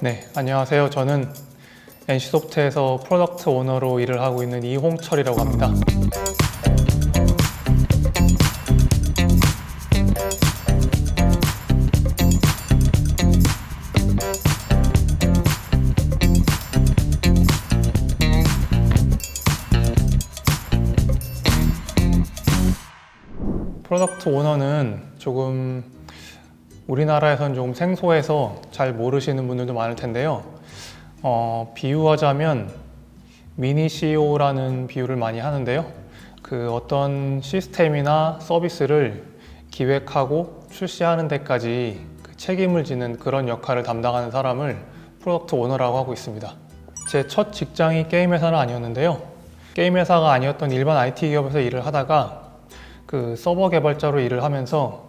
네, 안녕하세요. 저는 NC소프트에서 프로덕트 오너로 일을 하고 있는 이홍철이라고 합니다. 프로덕트 오너는 조금 우리나라에선 조금 생소해서 잘 모르시는 분들도 많을 텐데요. 어, 비유하자면 미니 CEO라는 비유를 많이 하는데요. 그 어떤 시스템이나 서비스를 기획하고 출시하는 데까지 그 책임을 지는 그런 역할을 담당하는 사람을 프로덕트 오너라고 하고 있습니다. 제 첫 직장이 게임 회사는 아니었는데요. 게임 회사가 아니었던 일반 IT 기업에서 일을 하다가 그 서버 개발자로 일을 하면서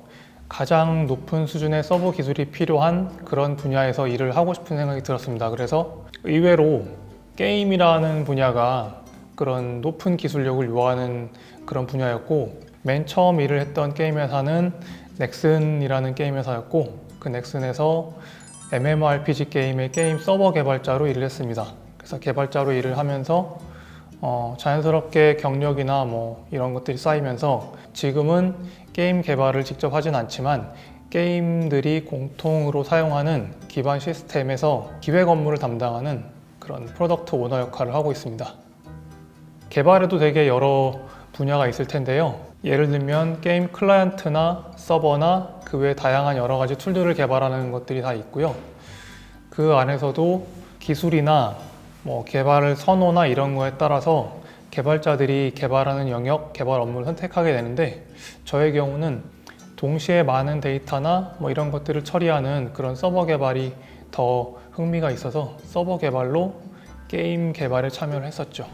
가장 높은 수준의 서버 기술이 필요한 그런 분야에서 일을 하고 싶은 생각이 들었습니다. 그래서 의외로 게임이라는 분야가 그런 높은 기술력을 요하는 그런 분야였고 맨 처음 일을 했던 게임 회사는 넥슨이라는 게임 회사였고 그 넥슨에서 MMORPG 게임의 게임 서버 개발자로 일을 했습니다. 그래서 개발자로 일을 하면서 어, 자연스럽게 경력이나 뭐 이런 것들이 쌓이면서 지금은 게임 개발을 직접 하진 않지만 게임들이 공통으로 사용하는 기반 시스템에서 기획 업무를 담당하는 그런 프로덕트 오너 역할을 하고 있습니다. 개발에도 되게 여러 분야가 있을 텐데요. 예를 들면 게임 클라이언트나 서버나 그 외 다양한 여러 가지 툴들을 개발하는 것들이 다 있고요. 그 안에서도 기술이나 뭐 개발 선호나 이런 거에 따라서 개발자들이 개발하는 영역, 개발 업무를 선택하게 되는데 저의 경우는 동시에 많은 데이터나 뭐 이런 것들을 처리하는 그런 서버 개발이 더 흥미가 있어서 서버 개발로 게임 개발에 참여를 했었죠.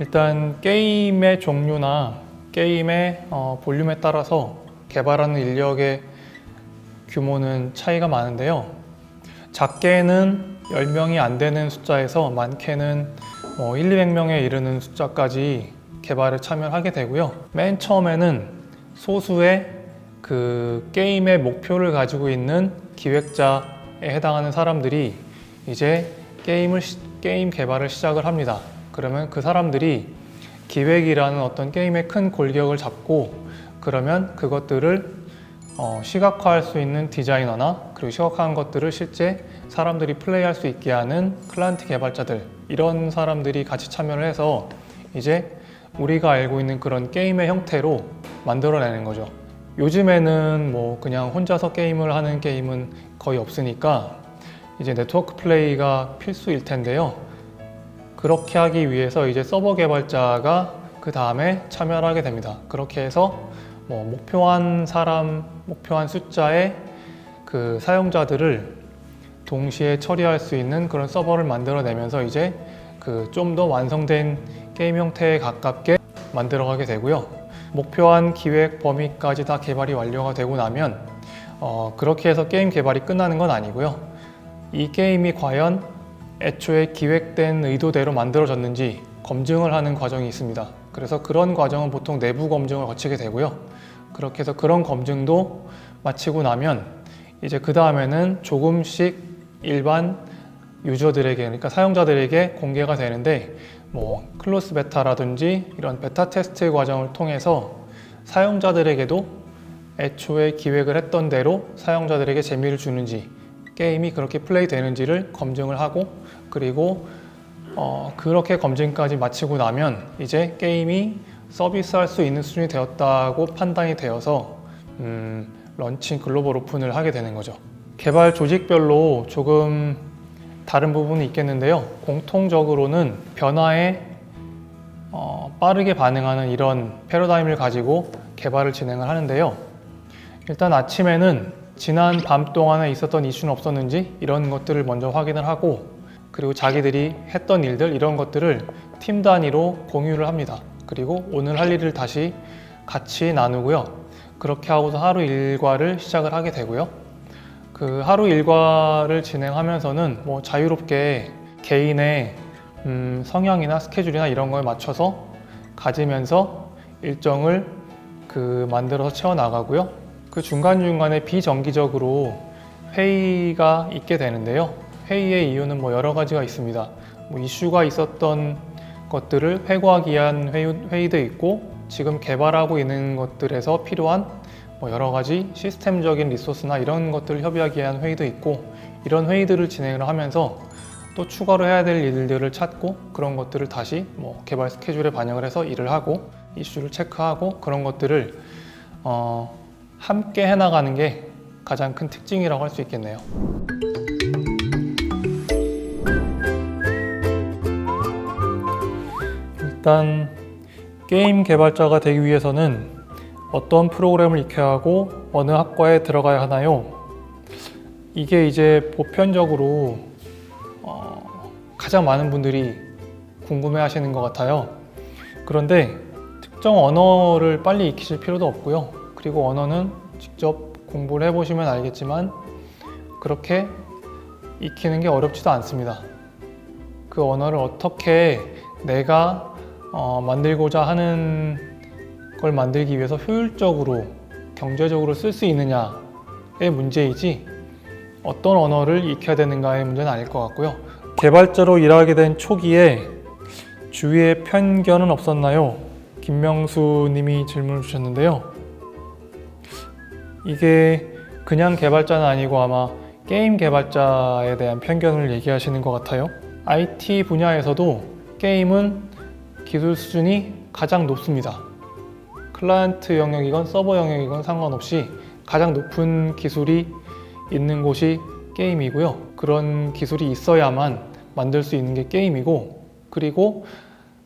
일단 게임의 종류나 게임의 어, 볼륨에 따라서 개발하는 인력의 규모는 차이가 많은데요. 작게는 10명이 안 되는 숫자에서 많게는 뭐 1, 200명에 이르는 숫자까지 개발에 참여하게 되고요. 맨 처음에는 소수의 그 게임의 목표를 가지고 있는 기획자에 해당하는 사람들이 이제 게임을 시- 게임 개발을 시작을 합니다. 그러면 그 사람들이 기획이라는 어떤 게임의 큰 골격을 잡고 그러면 그것들을 어, 시각화할 수 있는 디자이너나 그리고 시각화한 것들을 실제 사람들이 플레이할 수 있게 하는 클라이언트 개발자들 이런 사람들이 같이 참여를 해서 이제 우리가 알고 있는 그런 게임의 형태로 만들어내는 거죠. 요즘에는 뭐 그냥 혼자서 게임을 하는 게임은 거의 없으니까 이제 네트워크 플레이가 필수일 텐데요. 그렇게 하기 위해서 이제 서버 개발자가 그 다음에 참여를 하게 됩니다. 그렇게 해서 뭐 목표한 사람, 목표한 숫자의 그 사용자들을 동시에 처리할 수 있는 그런 서버를 만들어내면서 이제 그 좀 더 완성된 게임 형태에 가깝게 만들어가게 되고요. 목표한 기획 범위까지 다 개발이 완료가 되고 나면 어, 그렇게 해서 게임 개발이 끝나는 건 아니고요. 이 게임이 과연 애초에 기획된 의도대로 만들어졌는지 검증을 하는 과정이 있습니다. 그래서 그런 과정은 보통 내부 검증을 거치게 되고요. 그렇게 해서 그런 검증도 마치고 나면 이제 그 다음에는 조금씩 일반 유저들에게 그러니까 사용자들에게 공개가 되는데 뭐 클로스 베타라든지 이런 베타 테스트 과정을 통해서 사용자들에게도 애초에 기획을 했던 대로 사용자들에게 재미를 주는지 게임이 그렇게 플레이 되는지를 검증을 하고 그리고 어, 그렇게 검증까지 마치고 나면 이제 게임이 서비스할 수 있는 수준이 되었다고 판단이 되어서 음, 런칭 글로벌 오픈을 하게 되는 거죠. 개발 조직별로 조금 다른 부분이 있겠는데요. 공통적으로는 변화에 어, 빠르게 반응하는 이런 패러다임을 가지고 개발을 진행을 하는데요. 일단 아침에는 지난 밤 동안에 있었던 이슈는 없었는지 이런 것들을 먼저 확인을 하고 그리고 자기들이 했던 일들 이런 것들을 팀 단위로 공유를 합니다. 그리고 오늘 할 일을 다시 같이 나누고요. 그렇게 하고서 하루 일과를 시작을 하게 되고요. 그 하루 일과를 진행하면서는 뭐 자유롭게 개인의 음, 성향이나 스케줄이나 이런 거에 맞춰서 가지면서 일정을 그 만들어서 채워 나가고요. 그 중간 중간에 비정기적으로 회의가 있게 되는데요. 회의의 이유는 뭐 여러 가지가 있습니다. 뭐 이슈가 있었던 것들을 회고하기 위한 회의, 회의도 있고 지금 개발하고 있는 것들에서 필요한 뭐 여러 가지 시스템적인 리소스나 이런 것들을 협의하기 위한 회의도 있고 이런 회의들을 진행을 하면서 또 추가로 해야 될 일들을 찾고 그런 것들을 다시 뭐 개발 스케줄에 반영을 해서 일을 하고 이슈를 체크하고 그런 것들을 어, 함께 해나가는 게 가장 큰 특징이라고 할 수 있겠네요. 일단 게임 개발자가 되기 위해서는 어떤 프로그램을 익혀야 하고 어느 학과에 들어가야 하나요? 이게 이제 보편적으로 어, 가장 많은 분들이 궁금해 하시는 것 같아요. 그런데 특정 언어를 빨리 익히실 필요도 없고요. 그리고 언어는 직접 공부를 해보시면 알겠지만 그렇게 익히는 게 어렵지도 않습니다. 그 언어를 어떻게 내가 어, 만들고자 하는 걸 만들기 위해서 효율적으로 경제적으로 쓸 수 있느냐의 문제이지 어떤 언어를 익혀야 되는가의 문제는 아닐 것 같고요. 개발자로 일하게 된 초기에 주위에 편견은 없었나요? 김명수 님이 질문을 주셨는데요. 이게 그냥 개발자는 아니고 아마 게임 개발자에 대한 편견을 얘기하시는 것 같아요. IT 분야에서도 게임은 기술 수준이 가장 높습니다. 클라이언트 영역이건 서버 영역이건 상관없이 가장 높은 기술이 있는 곳이 게임이고요. 그런 기술이 있어야만 만들 수 있는 게 게임이고, 그리고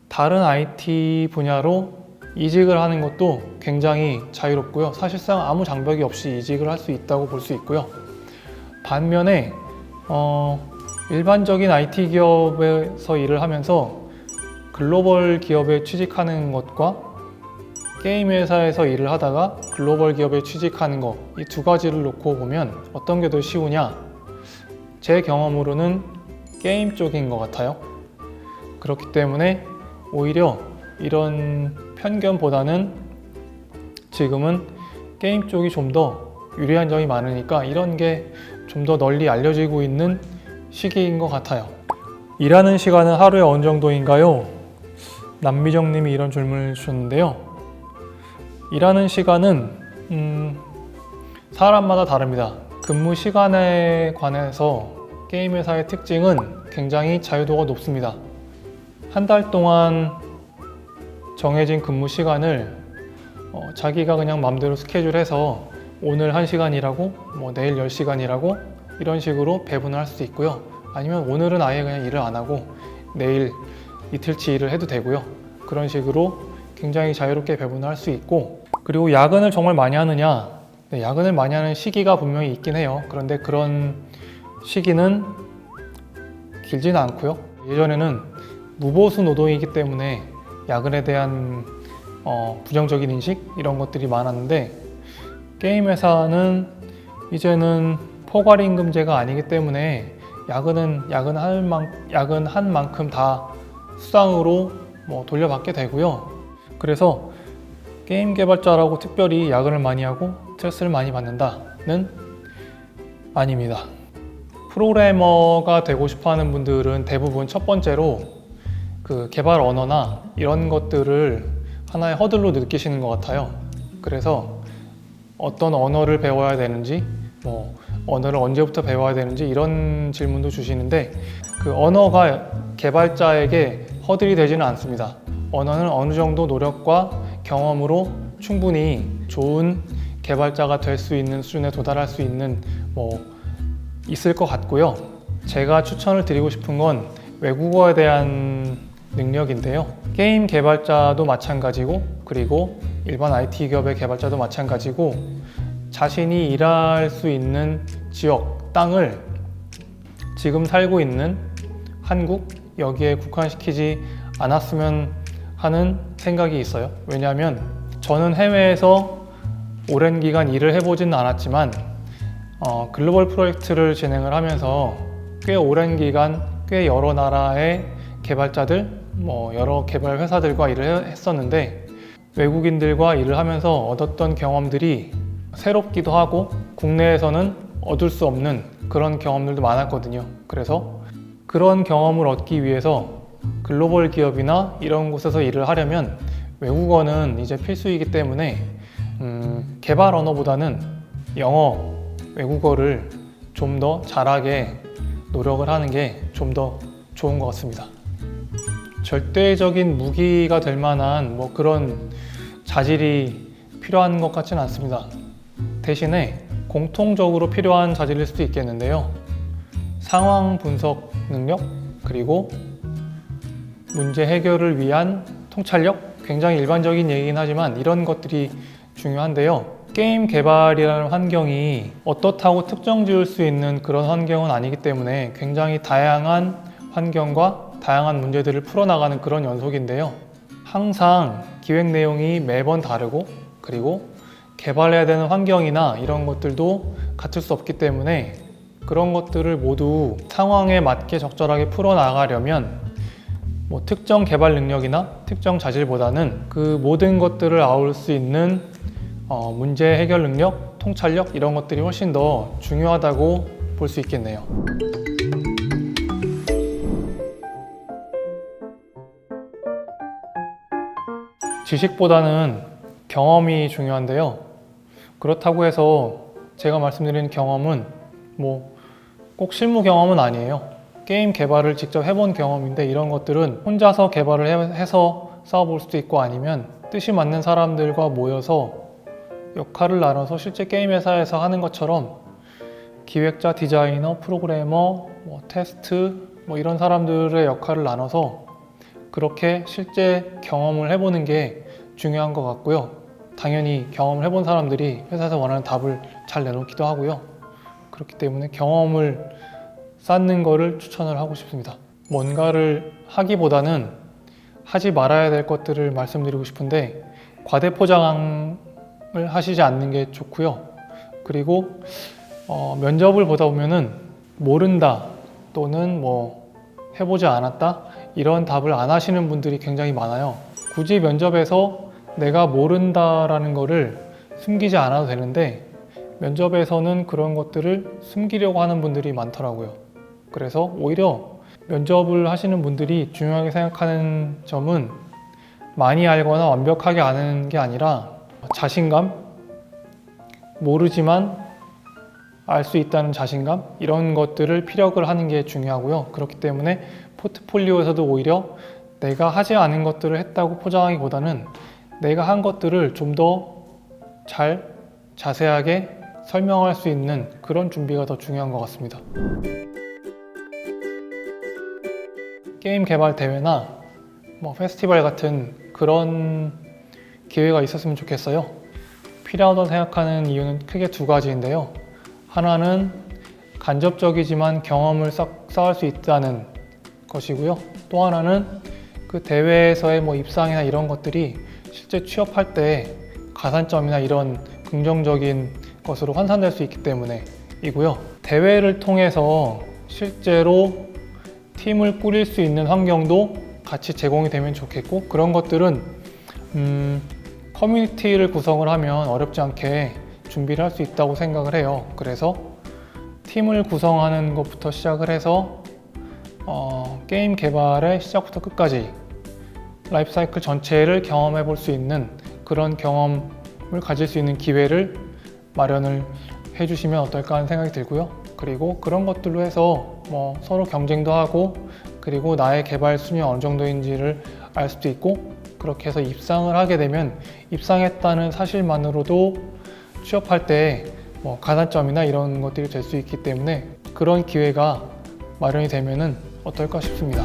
다른 IT 분야로 이직을 하는 것도 굉장히 자유롭고요. 사실상 아무 장벽이 없이 이직을 할 수 있다고 볼 수 있고요. 반면에 어, 일반적인 IT 기업에서 일을 하면서 글로벌 기업에 취직하는 것과 게임 회사에서 일을 하다가 글로벌 기업에 취직하는 것 이 두 가지를 놓고 보면 어떤 게 더 쉬우냐? 제 경험으로는 게임 쪽인 것 같아요. 그렇기 때문에 오히려 이런 편견보다는 지금은 게임 쪽이 좀 더 유리한 점이 많으니까 이런 게 좀 더 널리 알려지고 있는 시기인 것 같아요. 일하는 시간은 하루에 어느 정도인가요? 남미정 님이 이런 질문을 주셨는데요. 일하는 시간은 음, 사람마다 다릅니다. 근무 시간에 관해서 게임 회사의 특징은 굉장히 자유도가 높습니다. 한 달 동안 정해진 근무 시간을 어, 자기가 그냥 마음대로 스케줄해서 오늘 1시간 일하고 뭐 내일 10시간 일하고 이런 식으로 배분을 할 수도 있고요. 아니면 오늘은 아예 그냥 일을 안 하고 내일 이틀치 일을 해도 되고요. 그런 식으로 굉장히 자유롭게 배분을 할 수 있고 그리고 야근을 정말 많이 하느냐 네, 야근을 많이 하는 시기가 분명히 있긴 해요. 그런데 그런 시기는 길지는 않고요. 예전에는 무보수 노동이기 때문에 야근에 대한 어, 부정적인 인식 이런 것들이 많았는데 게임 회사는 이제는 포괄 임금제가 아니기 때문에 야근은 야근할 만 야근한 만큼 다 수당으로 뭐 돌려받게 되고요. 그래서 게임 개발자라고 특별히 야근을 많이 하고 스트레스를 많이 받는다는 아닙니다. 프로그래머가 되고 싶어 하는 분들은 대부분 첫 번째로 그 개발 언어나 이런 것들을 하나의 허들로 느끼시는 것 같아요. 그래서 어떤 언어를 배워야 되는지, 뭐 언어를 언제부터 배워야 되는지 이런 질문도 주시는데 그 언어가 개발자에게 허들이 되지는 않습니다. 언어는 어느 정도 노력과 경험으로 충분히 좋은 개발자가 될 수 있는 수준에 도달할 수 있는 뭐 있을 것 같고요. 제가 추천을 드리고 싶은 건 외국어에 대한 능력인데요. 게임 개발자도 마찬가지고 그리고 일반 IT 기업의 개발자도 마찬가지고 자신이 일할 수 있는 지역, 땅을 지금 살고 있는 한국 여기에 국한시키지 않았으면 하는 생각이 있어요. 왜냐하면 저는 해외에서 오랜 기간 일을 해보지는 않았지만 어, 글로벌 프로젝트를 진행을 하면서 꽤 오랜 기간 꽤 여러 나라의 개발자들 뭐 여러 개발 회사들과 일을 해- 했었는데 외국인들과 일을 하면서 얻었던 경험들이 새롭기도 하고 국내에서는 얻을 수 없는 그런 경험들도 많았거든요. 그래서 그런 경험을 얻기 위해서 글로벌 기업이나 이런 곳에서 일을 하려면 외국어는 이제 필수이기 때문에 음, 개발 언어보다는 영어, 외국어를 좀 더 잘하게 노력을 하는 게 좀 더 좋은 것 같습니다. 절대적인 무기가 될 만한 뭐 그런 자질이 필요한 것 같지는 않습니다. 대신에 공통적으로 필요한 자질일 수도 있겠는데요. 상황 분석 능력 그리고 문제 해결을 위한 통찰력 굉장히 일반적인 얘기긴 하지만 이런 것들이 중요한데요. 게임 개발이라는 환경이 어떻다고 특정 지을 수 있는 그런 환경은 아니기 때문에 굉장히 다양한 환경과 다양한 문제들을 풀어나가는 그런 연속인데요. 항상 기획 내용이 매번 다르고 그리고 개발해야 되는 환경이나 이런 것들도 같을 수 없기 때문에 그런 것들을 모두 상황에 맞게 적절하게 풀어나가려면 뭐 특정 개발 능력이나 특정 자질보다는 그 모든 것들을 아울 수 있는 어, 문제 해결 능력, 통찰력 이런 것들이 훨씬 더 중요하다고 볼 수 있겠네요. 지식보다는 경험이 중요한데요. 그렇다고 해서 제가 말씀드린 경험은 뭐 꼭 실무 경험은 아니에요. 게임 개발을 직접 해본 경험인데 이런 것들은 혼자서 개발을 해- 해서 싸워볼 수도 있고 아니면 뜻이 맞는 사람들과 모여서 역할을 나눠서 실제 게임 회사에서 하는 것처럼 기획자, 디자이너, 프로그래머, 뭐 테스트 뭐 이런 사람들의 역할을 나눠서 그렇게 실제 경험을 해보는 게 중요한 것 같고요. 당연히 경험을 해본 사람들이 회사에서 원하는 답을 잘 내놓기도 하고요. 그렇기 때문에 경험을 쌓는 거를 추천을 하고 싶습니다. 뭔가를 하기보다는 하지 말아야 될 것들을 말씀드리고 싶은데 과대 포장을 하시지 않는 게 좋고요. 그리고 어, 면접을 보다 보면은 모른다 또는 뭐 해보지 않았다 이런 답을 안 하시는 분들이 굉장히 많아요. 굳이 면접에서 내가 모른다라는 거를 숨기지 않아도 되는데 면접에서는 그런 것들을 숨기려고 하는 분들이 많더라고요. 그래서 오히려 면접을 하시는 분들이 중요하게 생각하는 점은 많이 알거나 완벽하게 아는 게 아니라 자신감, 모르지만 알 수 있다는 자신감 이런 것들을 피력을 하는 게 중요하고요. 그렇기 때문에 포트폴리오에서도 오히려 내가 하지 않은 것들을 했다고 포장하기보다는 내가 한 것들을 좀 더 잘 자세하게 설명할 수 있는 그런 준비가 더 중요한 것 같습니다. 게임 개발 대회나 뭐 페스티벌 같은 그런 기회가 있었으면 좋겠어요. 필요하다고 생각하는 이유는 크게 두 가지인데요. 하나는 간접적이지만 경험을 쌓, 쌓을 수 있다는 것이고요. 또 하나는 그 대회에서의 뭐 입상이나 이런 것들이 실제 취업할 때 가산점이나 이런 긍정적인 것으로 환산될 수 있기 때문에 이고요. 대회를 통해서 실제로 팀을 꾸릴 수 있는 환경도 같이 제공이 되면 좋겠고 그런 것들은 음, 커뮤니티를 구성을 하면 어렵지 않게 준비를 할 수 있다고 생각을 해요. 그래서 팀을 구성하는 것부터 시작을 해서 어, 게임 개발의 시작부터 끝까지 라이프 사이클 전체를 경험해 볼 수 있는 그런 경험을 가질 수 있는 기회를 마련을 해주시면 어떨까 하는 생각이 들고요. 그리고 그런 것들로 해서 뭐 서로 경쟁도 하고 그리고 나의 개발 순위 어느 정도인지를 알 수도 있고 그렇게 해서 입상을 하게 되면 입상했다는 사실만으로도 취업할 때 뭐 가산점이나 이런 것들이 될 수 있기 때문에 그런 기회가 마련이 되면은 어떨까 싶습니다.